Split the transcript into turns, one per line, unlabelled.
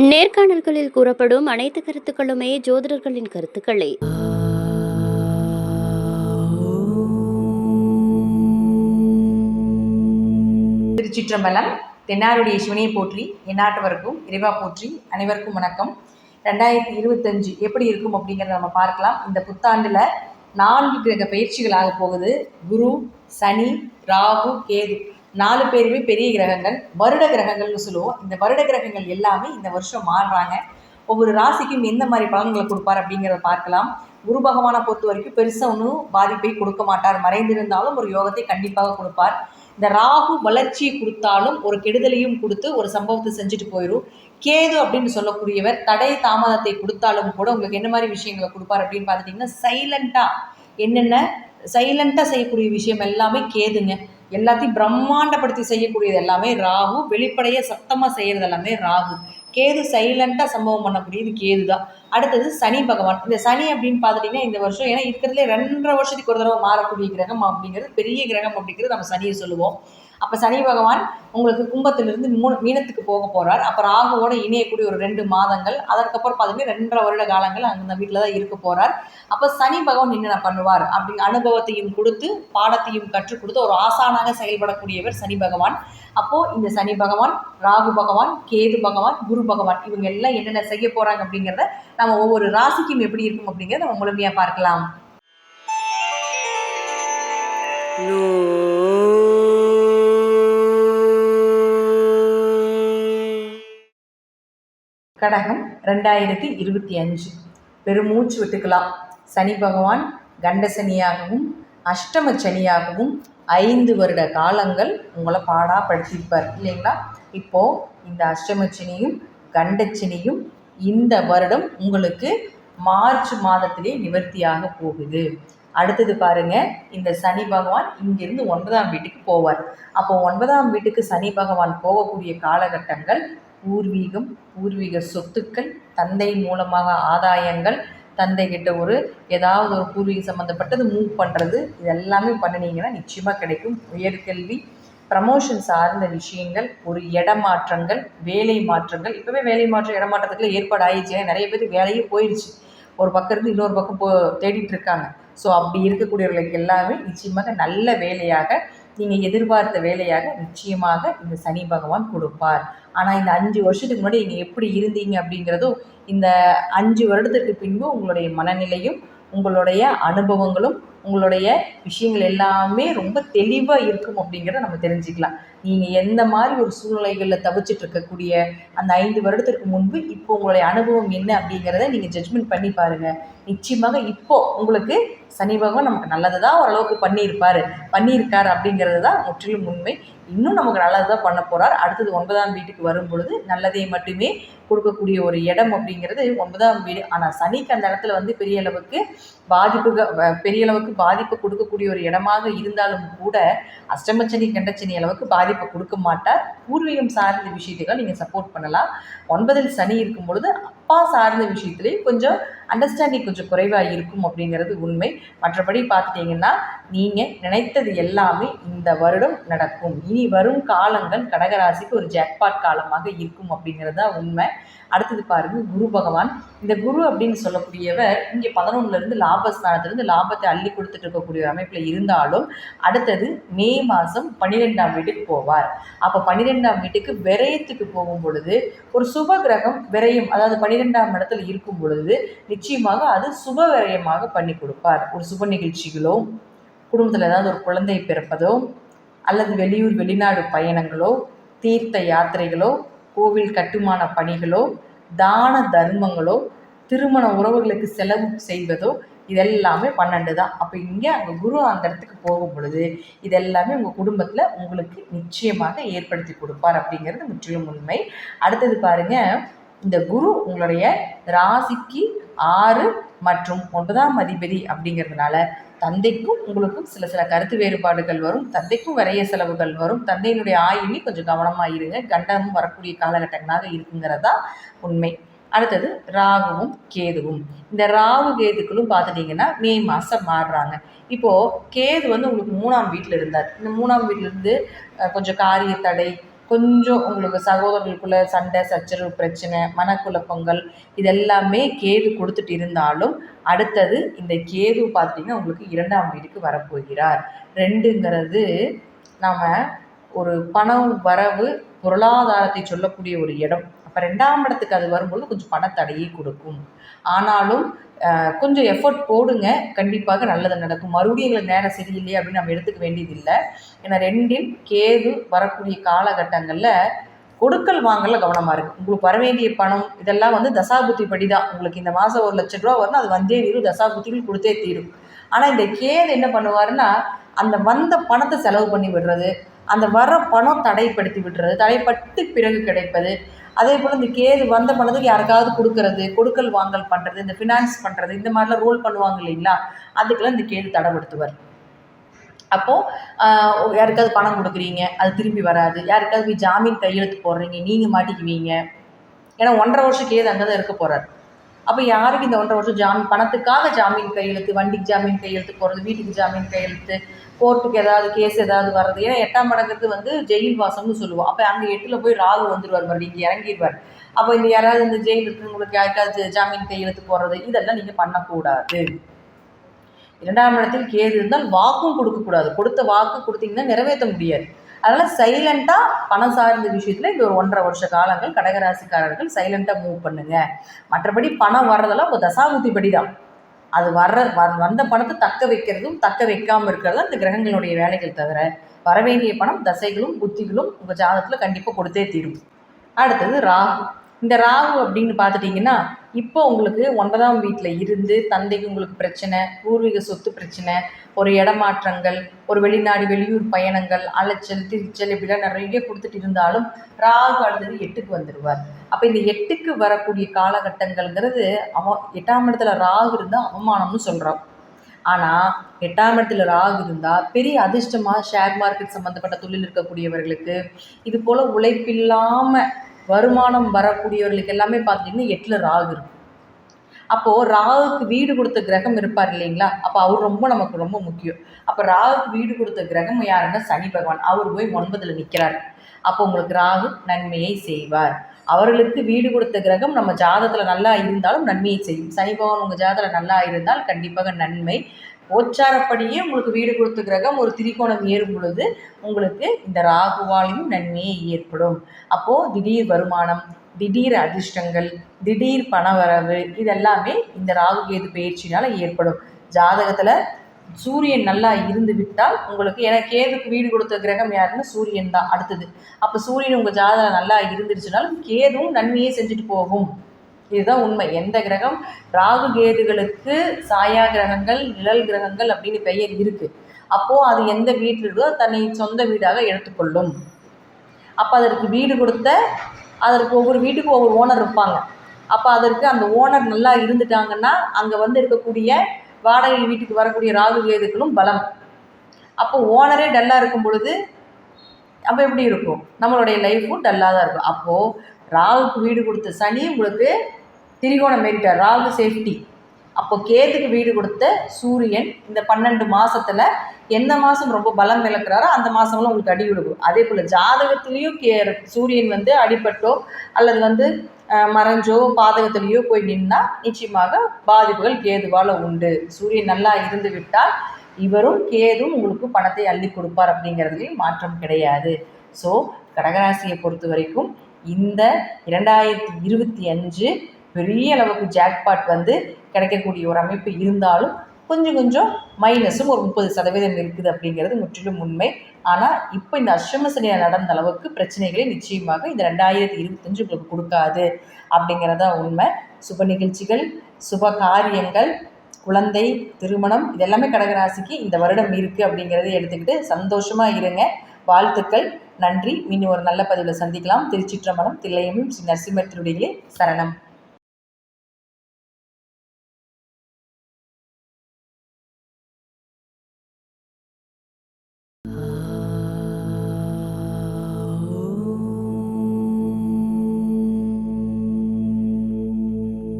நேர்காணல்களில் கூறப்படும் அனைத்து கருத்துக்களுமே ஜோதிடர்களின் கருத்துக்களே.
திருச்சிற்றம்பலம் தென்னாருடைய சிவனையை போற்றி எந்நாட்டவருக்கும் இறைவா போற்றி அனைவருக்கும் வணக்கம். ரெண்டாயிரத்தி இருபத்தஞ்சு எப்படி இருக்கும் அப்படிங்கிறத நம்ம பார்க்கலாம். இந்த புத்தாண்டில் நான்கு கிரக பயிற்சிகள் ஆக போகுது. குரு சனி ராகு கேது. நாலு பேருமே பெரிய கிரகங்கள் வருட கிரகங்கள்னு சொல்லுவோம். இந்த வருட கிரகங்கள் எல்லாமே இந்த வருஷம் மாறுறாங்க. ஒவ்வொரு ராசிக்கும் எந்த மாதிரி பலன்களை கொடுப்பார் அப்படிங்கிறத பார்க்கலாம். குரு பகவானை பொறுத்த வரைக்கும் பெருசாக ஒன்றும் பாதிப்பை கொடுக்க மாட்டார். மறைந்திருந்தாலும் ஒரு யோகத்தை கண்டிப்பாக கொடுப்பார். இந்த ராகு வளர்ச்சியை கொடுத்தாலும் ஒரு கெடுதலையும் கொடுத்து ஒரு சம்பவத்தை செஞ்சுட்டு போயிடும் கேது அப்படின்னு சொல்லக்கூடியவர் தடை தாமதத்தை கொடுத்தாலும் கூட உங்களுக்கு என்ன மாதிரி விஷயங்களை கொடுப்பார் அப்படின்னு பார்த்துட்டிங்கன்னா சைலண்ட்டாக என்னென்ன சைலண்ட்டாக செய்யக்கூடிய விஷயம் எல்லாமே கேதுங்க. எல்லாத்தையும் பிரம்மாண்டப்படுத்தி செய்யக்கூடியது எல்லாமே ராகு. வெளிப்படையே சத்தமாக செய்கிறது எல்லாமே ராகு. கேது சைலண்ட்டாக சம்பவம் பண்ணக்கூடியது கேது தான் அடுத்தது சனி பகவான். இந்த சனி அப்படின்னு பார்த்துட்டிங்கன்னா இந்த வருஷம் ஏன்னா இருக்கிறதுலே ரெண்டரை வருஷத்துக்கு ஒரு தடவை மாறக்கூடிய கிரகம் அப்படிங்கிறது பெரிய கிரகம் அப்படிங்கிறது நம்ம சனியை சொல்லுவோம். அப்போ சனி பகவான் உங்களுக்கு கும்பத்திலிருந்து மூணு மீனத்துக்கு போக போகிறார் அப்போ ராகுவோட இணையக்கூடிய ஒரு ரெண்டு மாதங்கள் அதற்கப்புறம் பார்த்தீங்கன்னா ரெண்டரை வருட காலங்கள் அந்த வீட்டில் தான் இருக்க போகிறார் அப்போ சனி பகவான் என்னென்ன பண்ணுவார்? அப்படி அனுபவத்தையும் கொடுத்து பாடத்தையும் கற்றுக் கொடுத்து ஒரு ஆசானாக செயல்படக்கூடியவர் சனி பகவான். அப்போது இந்த சனி பகவான் ராகு பகவான் கேது பகவான் குரு பகவான் இவங்க எல்லாம் என்னென்ன செய்ய போகிறாங்க அப்படிங்கிறத நம்ம ஒவ்வொரு ராசிக்கும் எப்படி இருக்கும் அப்படிங்கிறத நம்ம முழுமையாக பார்க்கலாம். கடகம் ரெண்டாயிரத்தி இருபத்தி அஞ்சு. பெருமூச்சு விட்டுக்கலாம். சனி பகவான் கண்ட சனியாகவும் அஷ்டம சனியாகவும் ஐந்து வருட காலங்கள் உங்களை பாடாப்படுத்தியிருப்பார் இல்லைங்களா? இப்போது இந்த அஷ்டம சனியும் கண்டச்சனியும் இந்த வருடம் உங்களுக்கு மார்ச் மாதத்திலே நிவர்த்தியாக போகுது. அடுத்தது பாருங்க இந்த சனி பகவான் இங்கிருந்து ஒன்பதாம் வீட்டுக்கு போவார். அப்போ ஒன்பதாம் வீட்டுக்கு சனி பகவான் போகக்கூடிய காலகட்டங்கள் பூர்வீகம் பூர்வீக சொத்துக்கள் தந்தை மூலமாக ஆதாயங்கள் தந்தை கிட்ட ஒரு ஏதாவது ஒரு பூர்வீக சம்மந்தப்பட்டது மூவ் பண்ணுறது இது எல்லாமே பண்ணினீங்கன்னா நிச்சயமாக கிடைக்கும். உயர்கல்வி ப்ரமோஷன் சார்ந்த விஷயங்கள் ஒரு இடமாற்றங்கள் வேலை மாற்றங்கள். இப்போவே வேலை மாற்றம் இடமாற்றத்துக்குள்ள ஏற்பாடு ஆயிடுச்சு. ஏன்னா நிறைய பேர் வேலையே போயிடுச்சு. ஒரு பக்கம் இருந்து இன்னொரு பக்கம் போ தேடிட்டு இருக்காங்க. ஸோ அப்படி இருக்கக்கூடியவர்களுக்கு எல்லாமே நிச்சயமாக நல்ல வேலையாக நீங்கள் எதிர்பார்த்த வேலையாக நிச்சயமாக இந்த சனி பகவான் கொடுப்பார். ஆனால் இந்த அஞ்சு வருஷத்துக்கு முன்னாடி நீங்கள் எப்படி இருந்தீங்க அப்படிங்கிறதும் இந்த அஞ்சு வருடத்திற்கு பின்பு உங்களுடைய மனநிலையும் உங்களுடைய அனுபவங்களும் உங்களுடைய விஷயங்கள் எல்லாமே ரொம்ப தெளிவாக இருக்கும் அப்படிங்கிறத நம்ம தெரிஞ்சுக்கலாம். நீங்கள் எந்த மாதிரி ஒரு சூழ்நிலைகளில் தவிச்சிட்டு இருக்கக்கூடிய அந்த ஐந்து வருடத்திற்கு முன்பு இப்போ உங்களுடைய அனுபவம் என்ன அப்படிங்கிறத நீங்கள் ஜட்ஜ்மெண்ட் பண்ணி பாருங்கள் நிச்சயமாக இப்போ உங்களுக்கு சனி பகவான் நமக்கு நல்லது தான் ஓரளவுக்கு பண்ணியிருப்பார். பண்ணியிருக்கார் அப்படிங்கிறது தான் முற்றிலும் உண்மை. இன்னும் நமக்கு நல்லது தான் பண்ண போகிறார் அடுத்தது ஒன்பதாம் வீட்டுக்கு வரும் பொழுது நல்லதை மட்டுமே கொடுக்கக்கூடிய ஒரு இடம் அப்படிங்கிறது ஒன்பதாம் வீடு. ஆனால் சனிக்கு அந்த இடத்துல வந்து பெரிய அளவுக்கு பாதிப்புகள் பெரிய அளவுக்கு பாதிப்பு கொடுக்கக்கூடிய ஒரு இடமாக இருந்தாலும் கூட அஷ்டமச்சனி கண்டச்சனி அளவுக்கு பாதிப்பு கொடுக்க மாட்டார். பூர்வீகம் சார்ந்த விஷயத்துகள் நீங்கள் சப்போர்ட் பண்ணலாம். ஒன்பதில் சனி இருக்கும் பொழுது அப்பா சார்ந்த விஷயத்துலேயும் கொஞ்சம் அண்டர்ஸ்டாண்டிங் கொஞ்சம் குறைவாக இருக்கும் அப்படிங்கிறது உண்மை. மற்றபடி பார்த்துட்டிங்கன்னா நீங்கள் நினைத்தது எல்லாமே இந்த வருடம் நடக்கும். இனி வரும் காலங்கள் கடகராசிக்கு ஒரு ஜாக்பாட் காலமாக இருக்கும் அப்படிங்கிறது தான் உண்மை. அடுத்தது பாருங்க குரு பகவான். இந்த குரு அப்படின்னு சொல்லக்கூடியவர் இங்கே பதினொன்றுலேருந்து லாபஸ்தானத்திலிருந்து லாபத்தை அள்ளி கொடுத்துட்டு இருக்கக்கூடிய ஒரு அமைப்பில் இருந்தாலும் அடுத்தது மே மாதம் பன்னிரெண்டாம் வீட்டுக்கு போவார். அப்போ பன்னிரெண்டாம் வீட்டுக்கு விரயத்துக்கு போகும் பொழுது ஒரு சுப கிரகம் விரயம் அதாவது பனிரெண்டாம் இடத்துல இருக்கும் பொழுது நிச்சயமாக அது சுப விரயமாக பண்ணி கொடுப்பார். ஒரு சுப நிகழ்ச்சிகளோ குடும்பத்தில் ஏதாவது ஒரு குழந்தை பிறப்பதோ அல்லது வெளியூர் வெளிநாடு பயணங்களோ தீர்த்த யாத்திரைகளோ கோவில் கட்டுமான பணிகளோ தான தர்மங்களோ திருமண உறவுகளுக்கு செலவு செய்வதோ இதெல்லாமே பன்னெண்டு தான். அப்போ இங்கே அங்கே குரு அந்த இடத்துக்கு போகும் பொழுது இதெல்லாமே உங்கள் குடும்பத்தில் உங்களுக்கு நிச்சயமாக ஏற்படுத்தி கொடுப்பார் அப்படிங்கிறது முற்றிலும் உண்மை. அடுத்தது பாருங்கள் இந்த குரு உங்களுடைய ராசிக்கு ஆறு மற்றும் ஒன்பதாம் அதிபதி அப்படிங்கிறதுனால தந்தைக்கும் உங்களுக்கும் சில சில கருத்து வேறுபாடுகள் வரும். தந்தைக்கும் விரைய செலவுகள் வரும். தந்தையினுடைய ஆயுமே கொஞ்சம் கவனமாக இருங்க. கண்டமும் வரக்கூடிய காலகட்டங்களாக இருக்குங்கிறதா உண்மை. அடுத்தது ராகுவும் கேதுவும். இந்த ராகு கேதுக்களும் பார்த்துட்டிங்கன்னா மே மாதம் மாறுறாங்க. இப்போது கேது வந்து உங்களுக்கு மூணாம் வீட்டில் இருந்தார். இந்த மூணாம் வீட்டிலேருந்து கொஞ்சம் காரிய தடை கொஞ்சம் உங்களுக்கு சகோதரர்களுக்குள்ள சண்டை சச்சரவு பிரச்சனை மனக்குழப்பங்கள் இதெல்லாமே கேது கொடுத்துட்டு இருந்தாலும் அடுத்தது இந்த கேது பார்த்தீங்கன்னா உங்களுக்கு இரண்டாம் வீட்டுக்கு வரப்போகிறார். ரெண்டுங்கிறது நாம் ஒரு பணம் வரவு பொருளாதாரத்தை சொல்லக்கூடிய ஒரு இடம். அப்போ ரெண்டாம் இடத்துக்கு அது வரும்பொழுது கொஞ்சம் பணத்தடையை கொடுக்கும். ஆனாலும் கொஞ்சம் எஃபர்ட் போடுங்க. கண்டிப்பாக நல்லது நடக்கும். மறுபடியும் எங்களுக்கு நேரம் சரியில்லையே அப்படின்னு நம்ம எடுத்துக்க வேண்டியதில்லை. ஏன்னா ரெண்டில் கேது வரக்கூடிய காலகட்டங்களில் கொடுக்கல் வாங்கல கவனமாக இருக்குது உங்களுக்கு வர வேண்டிய பணம் இதெல்லாம் வந்து தசாபுத்தி படி தான் உங்களுக்கு இந்த மாதம் ஒரு லட்ச ரூபா வரணும் அது வந்தே தீரும். தசாபுத்திகள் கொடுத்தே தீரும். ஆனால் இந்த கேது என்ன பண்ணுவாருன்னா அந்த வந்த பணத்தை செலவு பண்ணி விடுறது அந்த வர பணம் தடைப்படுத்தி விடுறது தடைப்பட்டு பிறகு கிடைப்பது. அதே போல் இந்த கேது வந்த பணத்துக்கு யாருக்காவது கொடுக்கறது கொடுக்கல் வாங்கல் பண்ணுறது இந்த ஃபினான்ஸ் பண்ணுறது இந்த மாதிரிலாம் ரோல் பண்ணுவாங்க இல்லைங்களா? அதுக்கெல்லாம் இந்த கேது தடைப்படுத்துவார். அப்போது யாருக்காவது பணம் கொடுக்குறீங்க அது திரும்பி வராது. யாருக்காவது போய் ஜாமீன் கையெழுத்து போடுறீங்க நீங்கள் மாட்டிக்குவீங்க. ஏன்னா ஒன்றரை வருஷம் கேது அங்கே தான் இருக்க போகிறார் அப்போ யாருக்கு இந்த ஒன்றரை வருஷம் ஜாமீன்? பணத்துக்காக ஜாமீன் கையெழுத்து வண்டிக்கு ஜாமீன் கையெழுத்து போகிறது வீட்டுக்கு ஜாமீன் கையெழுத்து கோர்ட்டுக்கு ஏதாவது கேஸ் ஏதாவது வர்றது. ஏன்னா எட்டாம் மடங்கிறது வந்து ஜெயில் வாசம்னு சொல்லுவோம். அப்போ அங்கே எட்டில் போய் ராகு வந்துடுவார் மறுபடியும் இங்கே இறங்கிடுவார் அப்போ இந்த யாராவது இந்த ஜெயில் இருக்கிறவங்களுக்கு யாருக்காவது ஜாமீன் கையெழுத்து போடுறது இதெல்லாம் நீங்கள் பண்ணக்கூடாது. இரண்டாம் இடத்தில் கேது இருந்தால் வாக்கும் கொடுக்கக்கூடாது. கொடுத்த வாக்கு கொடுத்தீங்கன்னா நிறைவேற்ற முடியாது. அதனால் சைலண்ட்டாக பணம் சார்ந்த விஷயத்தில் இந்த ஒரு ஒன்றரை வருஷ காலங்கள் கடகராசிக்காரர்கள் சைலண்ட்டாக மூவ் பண்ணுங்க. மற்றபடி பணம் வர்றதெல்லாம் இப்போ தசாபுத்தி படி தான் அது வர்ற வந்த பணத்தை தக்க வைக்கிறதும் தக்க வைக்காமல் இருக்கிறதும் இந்த கிரகங்களுடைய வேலைகள் தவிர வர வேண்டிய பணம் தசைகளும் புத்திகளும் உங்கள் ஜாதகத்தில் கண்டிப்பாக கொடுத்தே தீரும். அடுத்தது ராகு. இந்த ராகு அப்படின்னு பார்த்துட்டிங்கன்னா இப்போ உங்களுக்கு ஒன்பதாம் வீட்டில் இருந்து தந்தைக்கு உங்களுக்கு பிரச்சனை பூர்வீக சொத்து பிரச்சனை ஒரு இடமாற்றங்கள் ஒரு வெளிநாடு வெளியூர் பயணங்கள் அலைச்சல் திருச்சல் இப்படிலாம் நிறைய கொடுத்துட்டு இருந்தாலும் ராகு அடுத்தது எட்டுக்கு வந்துடுவார் அப்போ இந்த எட்டுக்கு வரக்கூடிய காலகட்டங்கள்ங்கிறது அவ எட்டாம் இடத்துல ராகு இருந்தால் அவமானம்னு சொல்கிறோம் ஆனால் எட்டாம் இடத்துல ராகு இருந்தால் பெரிய அதிர்ஷ்டமாக ஷேர் மார்க்கெட் சம்மந்தப்பட்ட தொழில் இருக்கக்கூடியவர்களுக்கு இது போல் உழைப்பில்லாமல் வருமானம் வரக்கூடியவர்களுக்கு எல்லாமே பார்த்தீங்கன்னா எட்டில் ராகு இருக்கும் அப்போது ராகுக்கு வீடு கொடுத்த கிரகம் இருப்பார் இல்லைங்களா? அப்போ அவர் ரொம்ப நமக்கு ரொம்ப முக்கியம். அப்போ ராகுக்கு வீடு கொடுத்த கிரகம் யாருன்னா சனி பகவான். அவர் போய் ஒன்பதில் நிற்கிறார் அப்போ உங்களுக்கு ராகு நன்மையை செய்வார். அவர்களுக்கு வீடு கொடுத்த கிரகம் நம்ம ஜாதகத்தில் நல்லா இருந்தாலும் நன்மையை செய்யும். சனி பகவான் உங்கள் ஜாதகத்தில் நல்லா இருந்தால் கண்டிப்பாக நன்மை. கோச்சாரப்படியே உங்களுக்கு வீடு கொடுத்த கிரகம் ஒரு திரிகோணம் ஏறும் பொழுது உங்களுக்கு இந்த ராகுவாலையும் நன்மையே ஏற்படும். அப்போது திடீர் வருமானம் திடீர் அதிர்ஷ்டங்கள் திடீர் பணவரவு இதெல்லாமே இந்த ராகு கேது பயிற்சினால் ஏற்படும். ஜாதகத்தில் சூரியன் நல்லா இருந்து விட்டால் உங்களுக்கு ஏன்னா கேதுக்கு வீடு கொடுத்த கிரகம் யாருன்னா சூரியன் தான் அடுத்தது. அப்போ சூரியன் உங்கள் ஜாதகம் நல்லா இருந்துருச்சுனாலும் கேதுவும் நன்மையே செஞ்சுட்டு போகும். இதுதான் உண்மை. எந்த கிரகம்? ராகு கேதுகளுக்கு சாயா கிரகங்கள் நிழல் கிரகங்கள் அப்படின்னு பெயர் இருக்குது அப்போது அது எந்த வீட்டில் இருக்கோ தன்னை சொந்த வீடாக எடுத்துக்கொள்ளும். அப்போ அதற்கு வீடு கொடுத்த அதற்கு ஒவ்வொரு வீட்டுக்கு ஒவ்வொரு ஓனர் இருப்பாங்க. அப்போ அதற்கு அந்த ஓனர் நல்லா இருந்துட்டாங்கன்னா அங்கே வந்து இருக்கக்கூடிய வாடகை வீட்டுக்கு வரக்கூடிய ராகு கேதுக்களும் பலம். அப்போ ஓனரே டல்லாக இருக்கும் பொழுது அப்போ எப்படி இருக்கும்? நம்மளுடைய லைஃப்பும் டல்லாக தான் இருக்கும். அப்போது ராகுக்கு வீடு கொடுத்த சனி உங்களுக்கு திரிகோணம் மேரிட்டார் ராகு சேஃப்டி அப்போ கேதுக்கு வீடு கொடுத்த சூரியன் இந்த பன்னெண்டு மாதத்தில் எந்த மாதம் ரொம்ப பலம் இழக்கிறாரோ அந்த மாதம்லாம் உங்களுக்கு அடி விடுவோம் அதே போல் ஜாதகத்துலேயும் கே சூரியன் வந்து அடிபட்டோ அல்லது வந்து மறைஞ்சோ பாதகத்திலேயோ போய் நின்னா நிச்சயமாக பாதிப்புகள் கேதுவால் உண்டு. சூரியன் நல்லா இருந்து விட்டால் இவரும் கேதும் உங்களுக்கு பணத்தை அள்ளி கொடுப்பார் அப்படிங்கிறதுலையும் மாற்றம் கிடையாது. ஸோ கடகராசியை பொறுத்த வரைக்கும் இந்த இரண்டாயிரத்தி இருபத்தி அஞ்சு பெரிய அளவுக்கு ஜாக்பாட் வந்து கிடைக்கக்கூடிய ஒரு அமைப்பு இருந்தாலும் கொஞ்சம் கொஞ்சம் மைனஸும் ஒரு முப்பது சதவீதம் இருக்குது அப்படிங்கிறது முற்றிலும் உண்மை. ஆனால் இப்போ இந்த அஷ்டம சனியில் நடந்த அளவுக்கு பிரச்சனைகளை நிச்சயமாக இந்த ரெண்டாயிரத்தி இருபத்தஞ்சு உங்களுக்கு கொடுக்காது அப்படிங்கிறதா உண்மை. சுப நிகழ்ச்சிகள் சுப காரியங்கள் குழந்தை திருமணம் இதெல்லாமே கடகராசிக்கு இந்த வருடம் இருக்குது அப்படிங்கிறத எடுத்துக்கிட்டு சந்தோஷமாக இருங்க. வாழ்த்துக்கள். நன்றி. மீண்டும் ஒரு நல்ல பதிவில் சந்திக்கலாம். திருச்சிற்றம்பலம் தில்லையமும் ஸ்ரீ நரசிம்மத்தினுடைய சரணம்.